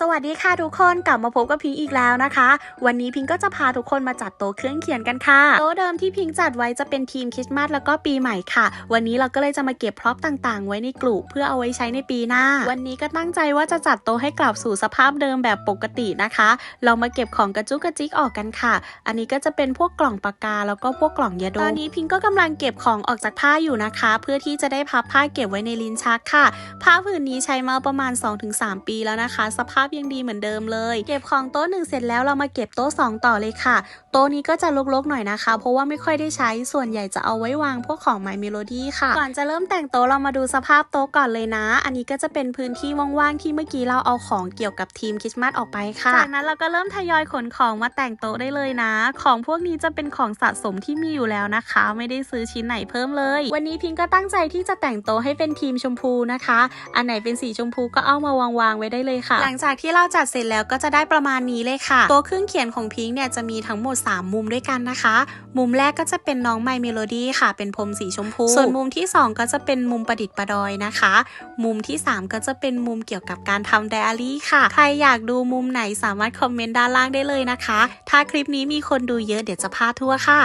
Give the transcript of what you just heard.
สวัสดีค่ะทุกคนกลับมาพบกับพิงอีกแล้วนะคะ วันนี้พิงก็จะพาทุกคนมาจัดโต๊ะเครื่องเขียนกันค่ะโต๊ะเดิมที่พิงจัดไว้จะเป็นทีมคริสต์มาสแล้วก็ปีใหม่ค่ะ วันนี้เราก็เลยจะมาเก็บพร็อพต่างๆ ไว้ในกลุ่มเพื่อเอาไว้ใช้ในปีหน้า วันนี้ก็ตั้งใจว่าจะจัดโต๊ะให้กลับสู่สภาพเดิมแบบปกตินะคะ เรามาเก็บของกระจุกกระจิกออกกันค่ะ อันนี้ก็จะเป็นพวกกล่องปากกาแล้วก็พวกกล่องยาดมตอนนี้พิงก็กำลังเก็บของออกจากผ้าอยู่นะคะ เพื่อที่จะได้พับผ้าเก็บไว้ในลิ้นชักค่ะ ผ้าผืนนี้ใช้มาประมาณ 2-3 ปีแล้วนะคะ สภาพยังดีเหมือนเดิมเลย เก็บของโต๊ะหนึ่งเสร็จแล้วเรามาเก็บโต๊ะสองต่อเลยค่ะ โต๊ะนี้ก็จะลกๆหน่อยนะคะ เพราะว่าไม่ค่อยได้ใช้ส่วนใหญ่จะเอาไว้วางพวกของ My Melody ค่ะ ก่อนจะเริ่มแต่งโต๊ะเรามาดูสภาพโต๊ะก่อนเลยนะ อันนี้ก็จะเป็นพื้นที่ว่างๆที่เมื่อกี้เราเอาของเกี่ยวกับทีมคริสต์มาสออกไปค่ะจากนั้นเราก็เริ่มทยอยขนของมาแต่งโต๊ะได้เลยนะ ของพวกนี้จะเป็นของสะสมที่มีอยู่แล้วนะคะ ไม่ได้ซื้อชิ้นไหนเพิ่มเลย วันนี้พิงก็ตั้งใจที่จะแต่งโต๊ะให้เป็นทีมชมพูนะคะ อันไหนเป็นสีชมพูก็เอามาวางๆไว้ได้เลยค่ะ หลังจากที่เราจัดเสร็จแล้วก็จะได้ประมาณนี้เลยค่ะต๊ะเครื่องเขียนของพิงค์เนี่ยจะมีทั้งหมด 3 มุมด้วยกันนะคะ มุมแรกก็จะเป็นน้องไมเมโลดี้ค่ะ เป็นพรมสีชมพู ส่วนมุมที่ 2 ก็จะเป็นมุมประดิษฐ์ประดอยนะคะ มุมที่ 3 ก็จะเป็นมุมเกี่ยวกับการทำไดอารี่ค่ะ ใครอยากดูมุมไหนสามารถคอมเมนต์ด้านล่างได้เลยนะคะ ถ้าคลิปนี้มีคนดูเยอะเดี๋ยวจะพาทั่วค่ะ